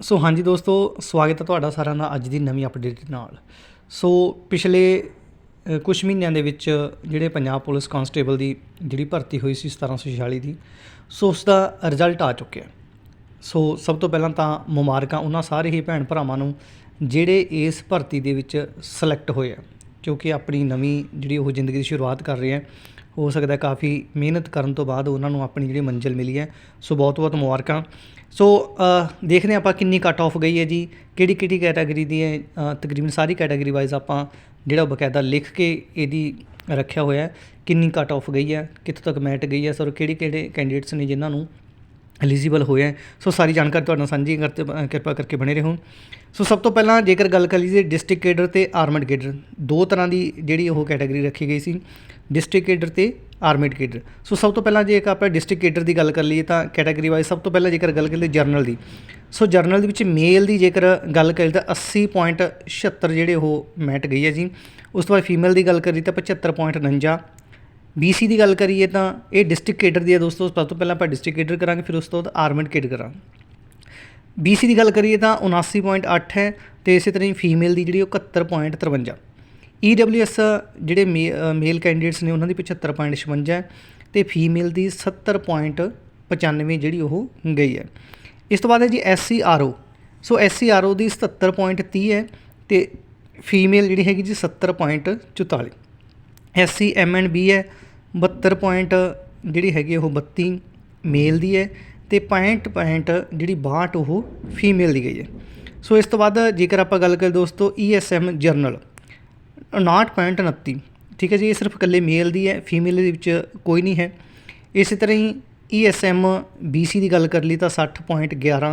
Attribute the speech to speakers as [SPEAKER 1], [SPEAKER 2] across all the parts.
[SPEAKER 1] ਸੋ ਹਾਂਜੀ ਦੋਸਤੋ, ਸਵਾਗਤ ਹੈ ਤੁਹਾਡਾ ਸਾਰਿਆਂ ਦਾ ਅੱਜ ਦੀ ਨਵੀਂ ਅਪਡੇਟ ਨਾਲ। ਸੋ ਪਿਛਲੇ ਕੁਝ ਮਹੀਨਿਆਂ ਦੇ ਵਿੱਚ ਜਿਹੜੇ ਪੰਜਾਬ ਪੁਲਿਸ ਕਾਂਸਟੇਬਲ ਦੀ ਜਿਹੜੀ ਭਰਤੀ ਹੋਈ ਸੀ 1746 ਦੀ, ਸੋ ਉਸ ਦਾ ਰਿਜ਼ਲਟ ਆ ਚੁੱਕਿਆ ਸੋ ਸਭ ਤੋਂ ਪਹਿਲਾਂ ਤਾਂ ਮੁਬਾਰਕਾਂ ਉਹਨਾਂ ਸਾਰੇ ਹੀ ਭੈਣ ਭਰਾਵਾਂ ਨੂੰ ਜਿਹੜੇ ਇਸ ਭਰਤੀ ਦੇ ਵਿੱਚ ਸਿਲੈਕਟ ਹੋਏ ਆ, ਕਿਉਂਕਿ ਆਪਣੀ ਨਵੀਂ ਜਿਹੜੀ ਉਹ ਜ਼ਿੰਦਗੀ ਦੀ ਸ਼ੁਰੂਆਤ ਕਰ ਰਹੇ ਆ ਹੋ ਸਕਦਾ ਕਾਫੀ ਮਿਹਨਤ ਕਰਨ ਤੋਂ ਬਾਅਦ ਉਹਨਾਂ ਨੂੰ ਆਪਣੀ ਜਿਹੜੀ ਮੰਜ਼ਿਲ ਮਿਲੀ ਹੈ। ਸੋ ਬਹੁਤ ਬਹੁਤ ਮੁਬਾਰਕਾਂ। ਸੋ ਦੇਖਦੇ ਹਾਂ ਆਪਾਂ ਕਿੰਨੀ ਕੱਟ ਆਫ ਗਈ ਹੈ ਜੀ। ਕਿਹੜੀ ਕਿਹੜੀ ਕੈਟਾਗਰੀ ਦੀ ਹੈ ਤਕਰੀਬਨ ਸਾਰੀ ਕੈਟਾਗਰੀ ਵਾਈਜ਼ ਆਪਾਂ ਜਿਹੜਾ ਬਕਾਇਦਾ ਲਿਖ ਕੇ ਇਹਦੀ ਰੱਖਿਆ ਹੋਇਆ ਕਿੰਨੀ ਕੱਟ ਆਫ ਗਈ ਹੈ, ਕਿੱਥੋਂ ਤੱਕ ਮੈਟ ਗਈ ਹੈ। ਸਰ ਕਿਹੜੇ ਕਿਹੜੇ ਕੈਂਡੀਡੇਟਸ ਨੇ ਜਿਨ੍ਹਾਂ ਨੂੰ ਐਲੀਜੀਬਲ ਹੋਇਆ ਸੋ ਸਾਰੀ ਜਾਣਕਾਰੀ ਤੁਹਾਡੇ ਨਾਲ ਸਾਂਝੀ ਕਰਤੇ ਅ, ਕਿਰਪਾ ਕਰਕੇ ਬਣੇ ਰਹੋ। ਸੋ ਸਭ ਤੋਂ ਪਹਿਲਾਂ ਜੇਕਰ ਗੱਲ ਕਰ ਲਈਏ ਡਿਸਟ੍ਰਿਕਟ ਕੇਡਰ ਤੇ ਆਰਮਡ ਕੇਡਰ ਦੋ ਤਰ੍ਹਾਂ ਦੀ ਜਿਹੜੀ ਉਹ ਕੈਟਾਗਰੀ ਰੱਖੀ ਗਈ ਸੀ ਡਿਸਟ੍ਰਿਕਟ ਕੇਡਰ ਤੇ ਆਰਮਡ ਕੇਡਰ ਸੋ ਸਭ ਤੋਂ ਪਹਿਲਾਂ ਜੇ ਆਪਾਂ ਡਿਸਟ੍ਰਿਕਟ ਕੇਡਰ ਦੀ ਗੱਲ ਕਰ ਲਈਏ ਤਾਂ ਕੈਟਾਗਰੀ ਵਾਈਜ਼ ਸਭ ਤੋਂ ਪਹਿਲਾਂ ਜੇਕਰ ਗੱਲ ਕਰ ਲਈਏ ਜਰਨਲ ਦੀ। ਸੋ ਜਰਨਲ ਦੇ ਵਿੱਚ ਮੇਲ ਦੀ ਜੇਕਰ ਗੱਲ ਕਰੀਏ ਤਾਂ 80.76 ਜਿਹੜੇ ਉਹ ਮੈਟ ਗਈ ਹੈ ਜੀ। ਉਸ ਤੋਂ ਬਾਅਦ ਫੀਮੇਲ ਦੀ ਗੱਲ ਕਰੀਏ ਤਾਂ 75.49 BC ਦੀ ਗੱਲ ਕਰੀਏ ਤਾਂ ਇਹ ਡਿਸਟ੍ਰਿਕਟ ਕੇਡਰ ਦੀ ਹੈ ਦੋਸਤੋ, ਸਭ ਤੋਂ ਪਹਿਲਾਂ ਆਪਾਂ ਡਿਸਟ੍ਰਿਕਟ ਕੇਡਰ ਕਰਾਂਗੇ, ਫਿਰ ਉਸ ਤੋਂ ਬਾਅਦ ਆਰਮਡ ਕੇਡਰ ਕਰਾਂਗੇ। BC ਦੀ ਗੱਲ ਕਰੀਏ ਤਾਂ 79.8 ਹੈ ਤੇ ਇਸੇ ਤਰ੍ਹਾਂ ਹੀ ਫੀਮੇਲ ਦੀ ਜਿਹੜੀ ਉਹ 71.53 EWS ਜਿਹੜੇ ਮੇਲ ਕੈਂਡੀਡੇਟਸ ਨੇ ਉਹਨਾਂ ਦੀ 75.56 ਹੈ ਤੇ ਫੀਮੇਲ ਦੀ 70.95 ਜਿਹੜੀ ਉਹ ਗਈ ਹੈ। ਇਸ ਤੋਂ ਬਾਅਦ ਹੈ ਜੀ SCRO ਸੋ SCRO ਦੀ 77.30 ਹੈ ਤੇ ਫੀਮੇਲ ਜਿਹੜੀ ਹੈਗੀ ਜੀ 70.44 ਐਸਸੀ ਬੀ ਹੈ 72 ਪੁਆਇੰਟ ਜਿਹੜੀ ਹੈਗੀ ਉਹ 32 ਮੇਲ ਦੀ ਹੈ ਅਤੇ ਪੈਂਹਠ ਪੁਆਇੰਟ ਜਿਹੜੀ 62 ਉਹ ਫੀਮੇਲ ਦੀ ਗਈ ਹੈ। ਸੋ ਇਸ ਤੋਂ ਬਾਅਦ ਜੇਕਰ ਆਪਾਂ ਗੱਲ ਕਰੀਏ ਦੋਸਤੋ ਈਐਸਐਮ ਜਰਨਲ 59.29 ਠੀਕ ਹੈ ਜੀ, ਇਹ ਸਿਰਫ ਇਕੱਲੇ ਮੇਲ ਦੀ ਹੈ ਫੀਮੇਲ ਦੇ ਵਿੱਚ ਕੋਈ ਨਹੀਂ ਹੈ। ਇਸੇ ਤਰ੍ਹਾਂ ਹੀ E S M B C ਦੀ ਗੱਲ ਕਰ ਲਈ ਤਾਂ 60.11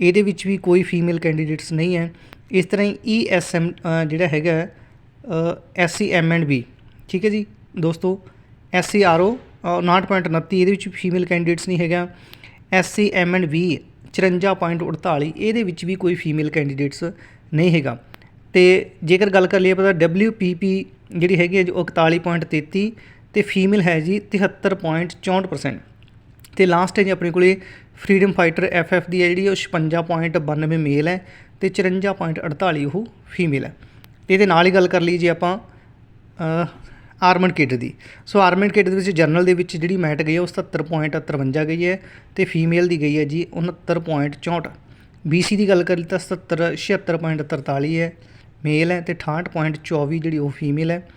[SPEAKER 1] ਇਹਦੇ ਵਿੱਚ ਵੀ ਕੋਈ ਫੀਮੇਲ ਕੈਂਡੀਡੇਟਸ ਨਹੀਂ ਹੈ। ਇਸ ਤਰ੍ਹਾਂ ਹੀ ਈਐਸਐਮ ਜਿਹੜਾ ਹੈਗਾ ਐਸਸੀ ਐਮ ਐਂਡ ਬੀ ਠੀਕ ਹੈ ਜੀ ਦੋਸਤੋ ਐਸ ਸੀ ਆਰ ਓ 59.29 ਇਹਦੇ ਵਿੱਚ ਫੀਮੇਲ ਕੈਂਡੀਡੇਟਸ ਨਹੀਂ ਹੈਗਾ। S C M and V 54.48 ਇਹਦੇ ਵਿੱਚ ਵੀ ਕੋਈ ਫੀਮੇਲ ਕੈਂਡੀਡੇਟਸ ਨਹੀਂ ਹੈਗਾ। ਤੇ ਜੇਕਰ ਗੱਲ ਕਰ ਲਈਏ ਪਤਾ ਡਬਲਯੂ ਪੀ ਪੀ ਜਿਹੜੀ ਹੈਗੀ ਹੈ ਜੀ, ਉਹ 41.33 ਤੇ ਫੀਮੇਲ ਹੈ ਜੀ 73.64% ਤੇ ਲਾਸਟ ਹੈ ਜੀ ਆਪਣੇ ਕੋਲੇ ਫਰੀडम ਫਾਈਟਰ ਐਫ ਐਫ ਦੀ ਹੈ ਜਿਹੜੀ, ਉਹ 56.92 ਮੇਲ ਹੈ ਤੇ 54.48 ਉਹ ਫੀਮੇਲ ਹੈ। ਤੇ ਇਹਦੇ ਨਾਲ ਹੀ ਗੱਲ ਕਰ ਲਈ ਜੇ ਆਪਾਂ ਆਰਮਡ ਕਿਡ ਦੀ। ਸੋ ਆਰਮਡ ਕਿਡ ਦੇ ਵਿੱਚ ਜਰਨਲ ਦੇ ਵਿੱਚ ਜਿਹੜੀ ਮੈਟ ਗਈ ਹੈ ਉਹ 77.53 ਗਈ ਹੈ ਤੇ ਫੀਮੇਲ ਦੀ ਗਈ ਹੈ ਜੀ 69.64 BC ਦੀ ਗੱਲ ਕਰ ਲਈ ਤਾਂ 77 76.43 ਹੈ ਮੇਲ ਹੈ ਤੇ 68.24 ਜਿਹੜੀ ਉਹ ਫੀਮੇਲ ਹੈ।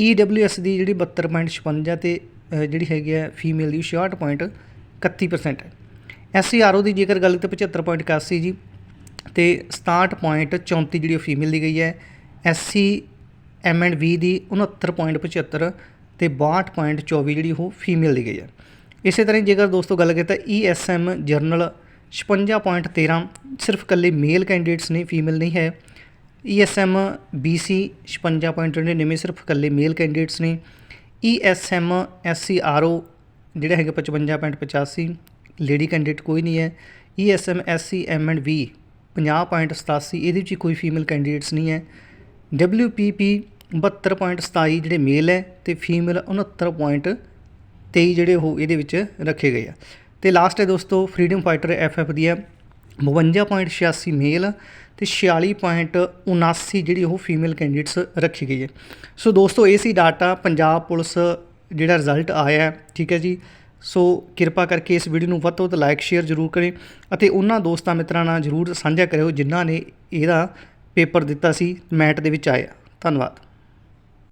[SPEAKER 1] EWS ਦੀ ਜਿਹੜੀ 72.56 ਤੇ ਅ, ਜਿਹੜੀ ਹੈਗੀ ਹੈ ਫੀਮੇਲ ਦੀ 66.31% ਹੈ। SCRO ਦੀ ਜੇਕਰ ਗੱਲ ਤੇ 75.81 ਜੀ ਤੇ 67.34 ਜਿਹੜੀ ਉਹ ਫੀਮੇਲ ਦੀ ਗਈ ਹੈ। SC ਐਮ ਐਂਡ ਵੀ ਦੀ 69.75 ਤੇ 62.24 ਜਿਹੜੀ ਉਹ ਫੀਮੇਲ ਦੀ ਗਈ ਹੈ। ਇਸੇ ਤਰ੍ਹਾਂ ਹੀ ਜੇਕਰ ਦੋਸਤੋ ਗੱਲ ਕਰੀਏ ਤਾਂ ESM ਜਰਨਲ 56.13 ਸਿਰਫ ਇਕੱਲੇ ਮੇਲ ਕੈਂਡੀਡੇਟਸ ਨੇ ਫੀਮੇਲ ਨਹੀਂ ਹੈ। ESM BC 56.99 ਸਿਰਫ ਇਕੱਲੇ ਮੇਲ ਕੈਂਡੀਡੇਟਸ ਨੇ। ESM SCRO ਜਿਹੜਾ ਹੈਗਾ 55.85 ਲੇਡੀ ਕੈਂਡੀਡੇਟ ਕੋਈ ਨਹੀਂ ਹੈ। ESM SC M and V 50.87 ਇਹਦੇ ਵਿੱਚ ਕੋਈ ਫੀਮੇਲ ਕੈਂਡੀਡੇਟਸ ਨਹੀਂ ਹੈ। WPP 72.27 ਜਿਹੜੇ ਮੇਲ ਹੈ ਤੇ ਫੀਮੇਲ 69.23 ਜਿਹੜੇ ਉਹ ਇਹਦੇ ਵਿੱਚ ਰੱਖੇ ਗਏ ਆ। ਤੇ ਲਾਸਟ ਹੈ ਦੋਸਤੋ ਫਰੀडम ਫਾਈਟਰ ਐਫਐਫ ਦੀ ਹੈ। 52.86 ਮੇਲ ਤੇ 46.79 ਜਿਹੜੀ ਉਹ ਫੀਮੇਲ ਕੈਂਡੀਡੇਟਸ ਰੱਖੀ ਗਈ ਹੈ ਸੋ ਦੋਸਤੋ, ਇਹ ਸੀ ਡਾਟਾ ਪੰਜਾਬ ਪੁਲਿਸ ਜਿਹੜਾ ਰਿਜ਼ਲਟ ਆਇਆ ਹੈ, ਠੀਕ ਹੈ ਜੀ। ਸੋ ਕਿਰਪਾ ਕਰਕੇ ਇਸ ਵੀਡੀਓ ਨੂੰ ਵੱਧ ਤੋਂ ਵੱਧ ਲਾਈਕ ਸ਼ੇਅਰ ਜ਼ਰੂਰ ਕਰੇ ਅਤੇ ਉਹਨਾਂ ਦੋਸਤਾਂ ਮਿੱਤਰਾਂ ਨਾਲ ਜ਼ਰੂਰ ਸਾਂਝਾ ਕਰਿਓ ਜਿਨ੍ਹਾਂ ਨੇ ਇਹਦਾ ਪੇਪਰ ਦਿੱਤਾ ਸੀ, ਮੈਟ ਦੇ ਵਿੱਚ ਆਇਆ। ਧੰਨਵਾਦ।